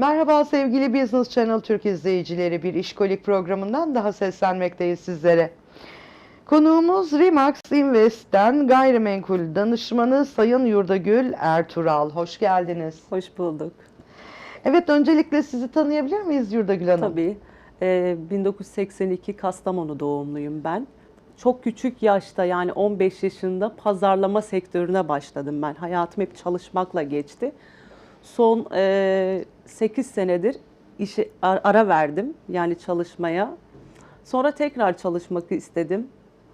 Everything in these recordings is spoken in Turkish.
Merhaba sevgili Business Channel Türk izleyicileri. Bir işkolik programından daha seslenmekteyiz sizlere. Konuğumuz Remax Invest'ten gayrimenkul danışmanı Sayın Yurdagül Ertuğral. Hoş geldiniz. Hoş bulduk. Evet öncelikle sizi tanıyabilir miyiz Yurdagül Hanım? Tabii. Ee, 1982 Kastamonu doğumluyum ben. Çok küçük yaşta yani 15 yaşında pazarlama sektörüne başladım ben. Hayatım hep çalışmakla geçti. Son e, 8 senedir ar- ara verdim yani çalışmaya. Sonra tekrar çalışmak istedim.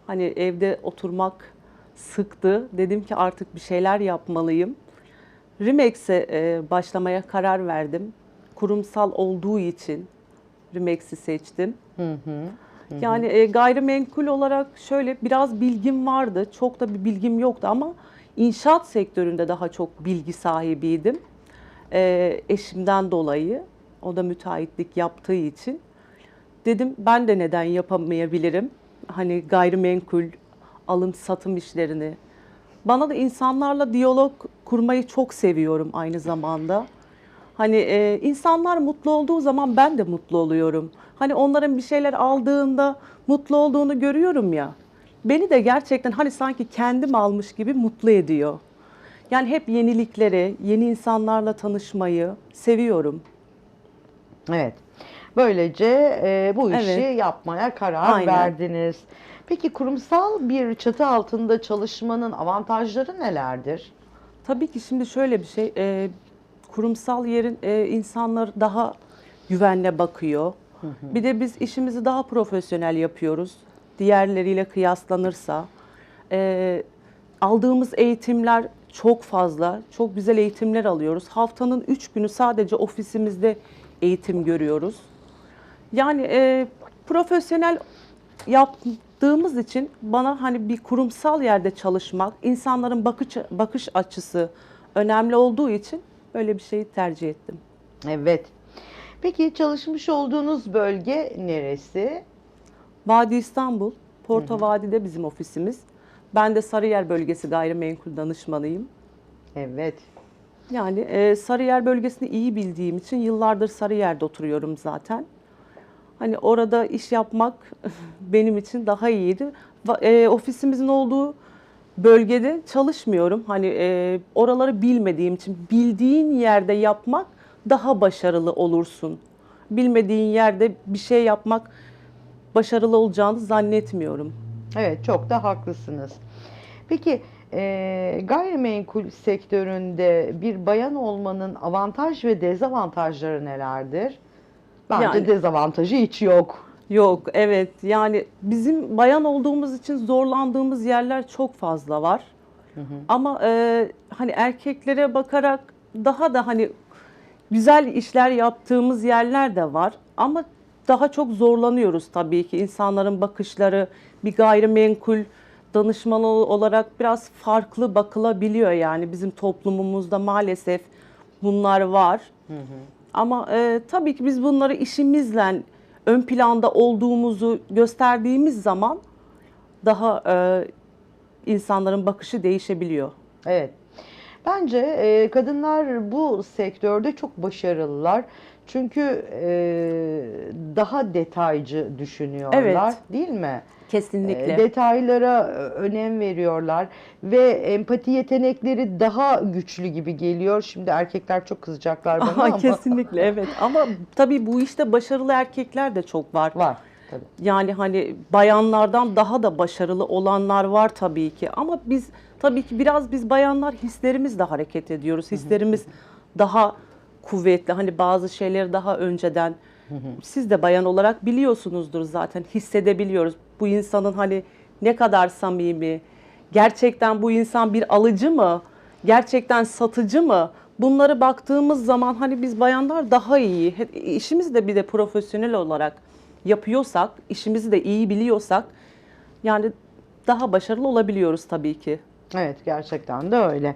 Hani evde oturmak sıktı. Dedim ki artık bir şeyler yapmalıyım. Remex'e e, başlamaya karar verdim. Kurumsal olduğu için Remex'i seçtim. Hı hı. Yani e, gayrimenkul olarak şöyle biraz bilgim vardı. Çok da bir bilgim yoktu ama inşaat sektöründe daha çok bilgi sahibiydim. E, eşimden dolayı. O da müteahhitlik yaptığı için. Dedim ben de neden yapamayabilirim? Hani gayrimenkul, alım satım işlerini. Bana da insanlarla diyalog kurmayı çok seviyorum aynı zamanda. Hani e, insanlar mutlu olduğu zaman ben de mutlu oluyorum. Hani onların bir şeyler aldığında mutlu olduğunu görüyorum ya. Beni de gerçekten hani sanki kendim almış gibi mutlu ediyor. Yani hep yenilikleri, yeni insanlarla tanışmayı seviyorum. Evet. Böylece e, bu işi Evet. yapmaya karar Aynen. verdiniz. Peki kurumsal bir çatı altında çalışmanın avantajları nelerdir? Tabii ki şimdi şöyle bir şey, e, kurumsal yerin e, insanlar daha güvenle bakıyor. Bir de biz işimizi daha profesyonel yapıyoruz. Diğerleriyle kıyaslanırsa. E, aldığımız eğitimler çok fazla, çok güzel eğitimler alıyoruz. Haftanın üç günü sadece ofisimizde eğitim görüyoruz. Yani e, profesyonel yaptığımız için bana hani bir kurumsal yerde çalışmak, insanların bakış bakış açısı önemli olduğu için böyle bir şeyi tercih ettim. Evet. Peki çalışmış olduğunuz bölge neresi? Vadi İstanbul, Porto Vadi'de bizim ofisimiz. Ben de Sarıyer bölgesi gayrimenkul danışmanıyım. Evet. Yani e, Sarıyer bölgesini iyi bildiğim için yıllardır Sarıyer'de oturuyorum zaten. Hani orada iş yapmak benim için daha iyiydi. E, ofisimizin olduğu bölgede çalışmıyorum. Hani e, oraları bilmediğim için bildiğin yerde yapmak daha başarılı olursun. Bilmediğin yerde bir şey yapmak başarılı olacağını zannetmiyorum. Evet çok da haklısınız. Peki e, gayrimenkul sektöründe bir bayan olmanın avantaj ve dezavantajları nelerdir? Bence Yani- dezavantajı hiç yok. Yok, evet. Yani bizim bayan olduğumuz için zorlandığımız yerler çok fazla var. Ama e, hani erkeklere bakarak daha da hani güzel işler yaptığımız yerler de var. Ama daha çok zorlanıyoruz tabii ki. İnsanların bakışları bir gayrimenkul danışmanı olarak biraz farklı bakılabiliyor yani bizim toplumumuzda maalesef bunlar var. Ama e, tabii ki biz bunları işimizle ön planda olduğumuzu gösterdiğimiz zaman daha e, insanların bakışı değişebiliyor. Evet. Bence e, kadınlar bu sektörde çok başarılılar. Çünkü e, daha detaycı düşünüyorlar, Evet. değil mi? Kesinlikle. E, detaylara e, önem veriyorlar ve empati yetenekleri daha güçlü gibi geliyor. Şimdi erkekler çok kızacaklar bana Aha, ama kesinlikle evet. Ama tabii bu işte başarılı erkekler de çok var. var tabii. Yani hani bayanlardan daha da başarılı olanlar var tabii ki. Ama biz tabii ki biraz biz bayanlar hislerimizle hareket ediyoruz. Hislerimiz daha kuvvetli. Hani bazı şeyleri daha önceden siz de bayan olarak biliyorsunuzdur zaten. Hissedebiliyoruz. Bu insanın hani ne kadar samimi, gerçekten bu insan bir alıcı mı? Gerçekten satıcı mı? Bunları baktığımız zaman hani biz bayanlar daha iyi. İşimizi de bir de profesyonel olarak yapıyorsak, işimizi de iyi biliyorsak yani daha başarılı olabiliyoruz tabii ki. Evet gerçekten de öyle.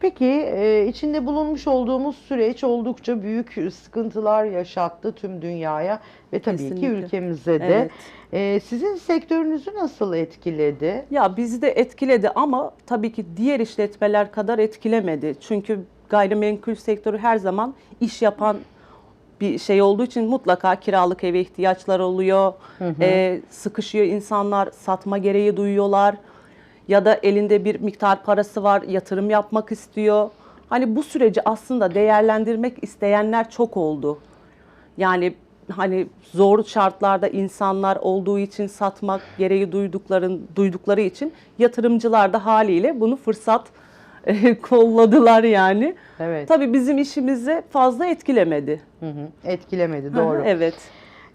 Peki e, içinde bulunmuş olduğumuz süreç oldukça büyük sıkıntılar yaşattı tüm dünyaya ve tabii ki Kesinlikle. ülkemize de. Evet. E, sizin sektörünüzü nasıl etkiledi? Ya bizi de etkiledi ama tabii ki diğer işletmeler kadar etkilemedi. Çünkü gayrimenkul sektörü her zaman iş yapan bir şey olduğu için mutlaka kiralık eve ihtiyaçlar oluyor. E, sıkışıyor insanlar, satma gereği duyuyorlar. Ya da elinde bir miktar parası var, yatırım yapmak istiyor. Hani bu süreci aslında değerlendirmek isteyenler çok oldu. Yani hani zor şartlarda insanlar olduğu için satmak gereği duydukların duydukları için yatırımcılar da haliyle bunu fırsat e, kolladılar yani. Evet. Tabii bizim işimizi fazla etkilemedi. Hı hı. Etkilemedi doğru. evet.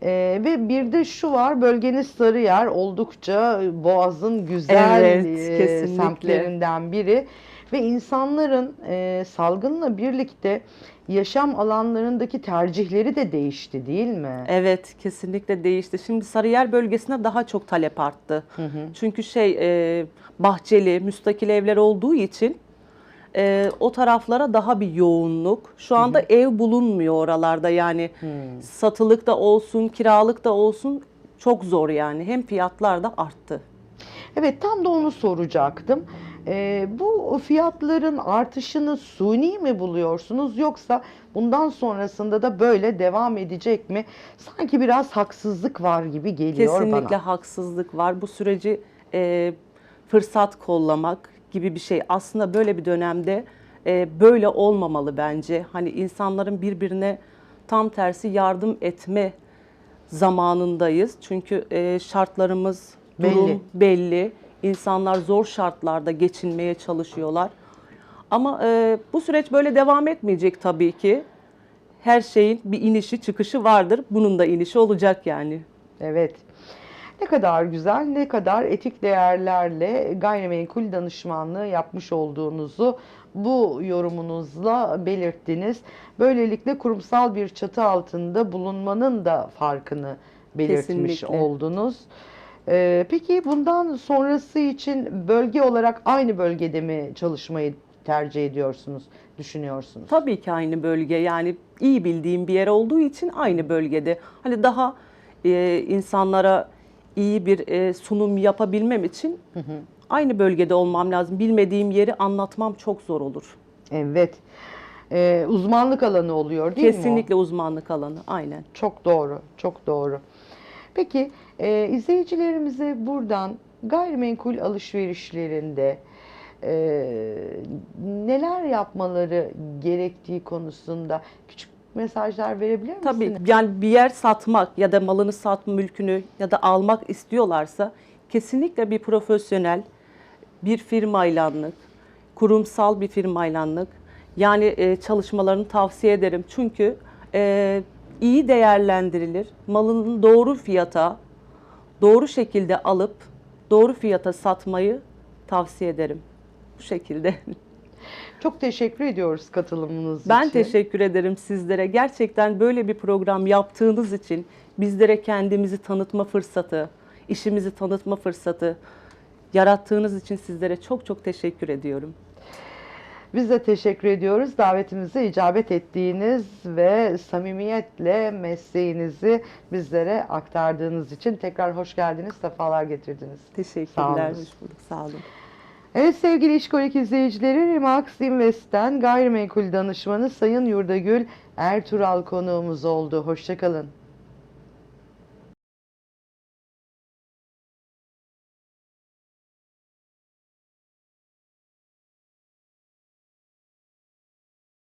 Ee, ve bir de şu var bölgeniz Sarıyer oldukça Boğaz'ın güzel Evet, e, kesinlikle. semtlerinden biri ve insanların e, salgınla birlikte yaşam alanlarındaki tercihleri de değişti değil mi? Evet, kesinlikle değişti. Şimdi Sarıyer bölgesine daha çok talep arttı. Çünkü şey e, bahçeli, müstakil evler olduğu için e, o taraflara daha bir yoğunluk. Şu anda ev bulunmuyor oralarda yani satılık da olsun, kiralık da olsun çok zor yani. Hem fiyatlar da arttı. Evet tam da onu soracaktım. Ee, bu fiyatların artışını suni mi buluyorsunuz yoksa bundan sonrasında da böyle devam edecek mi? Sanki biraz haksızlık var gibi geliyor Kesinlikle bana. haksızlık var. Bu süreci e, fırsat kollamak gibi bir şey. Aslında böyle bir dönemde e, böyle olmamalı bence. Hani insanların birbirine tam tersi yardım etme zamanındayız. Çünkü e, şartlarımız durum Belli. belli. İnsanlar zor şartlarda geçinmeye çalışıyorlar. Ama e, bu süreç böyle devam etmeyecek tabii ki. Her şeyin bir inişi çıkışı vardır. Bunun da inişi olacak yani. Evet. Ne kadar güzel, ne kadar etik değerlerle gayrimenkul danışmanlığı yapmış olduğunuzu bu yorumunuzla belirttiniz. Böylelikle kurumsal bir çatı altında bulunmanın da farkını belirtmiş Kesinlikle. oldunuz. Ee, peki bundan sonrası için bölge olarak aynı bölgede mi çalışmayı tercih ediyorsunuz, düşünüyorsunuz? Tabii ki aynı bölge yani iyi bildiğim bir yer olduğu için aynı bölgede. Hani daha e, insanlara iyi bir e, sunum yapabilmem için aynı bölgede olmam lazım. Bilmediğim yeri anlatmam çok zor olur. Evet. Ee, uzmanlık alanı oluyor değil mi o? Kesinlikle uzmanlık alanı aynen. Çok doğru, çok doğru. Peki e, izleyicilerimize buradan gayrimenkul alışverişlerinde e, neler yapmaları gerektiği konusunda küçük mesajlar verebilir misiniz? Tabii yani bir yer satmak ya da malını satma mülkünü ya da almak istiyorlarsa kesinlikle bir profesyonel bir firmaylanlık, kurumsal bir firmaylanlık yani e, çalışmalarını tavsiye ederim. Çünkü e, iyi değerlendirilir. Malının doğru fiyata, doğru şekilde alıp doğru fiyata satmayı tavsiye ederim. Bu şekilde. Çok teşekkür ediyoruz katılımınız Ben için. teşekkür ederim sizlere. Gerçekten böyle bir program yaptığınız için bizlere kendimizi tanıtma fırsatı, işimizi tanıtma fırsatı yarattığınız için sizlere çok çok teşekkür ediyorum. Biz de teşekkür ediyoruz davetimize icabet ettiğiniz ve samimiyetle mesleğinizi bizlere aktardığınız için tekrar hoş geldiniz, sefalar getirdiniz. Sağ Teşekkürler. olun. Hoş bulduk. Sağ olun. Evet sevgili İşkolik izleyicileri Remax Invest'ten gayrimenkul danışmanı Sayın Yurdagül Ertuğral konuğumuz oldu. Hoşçakalın.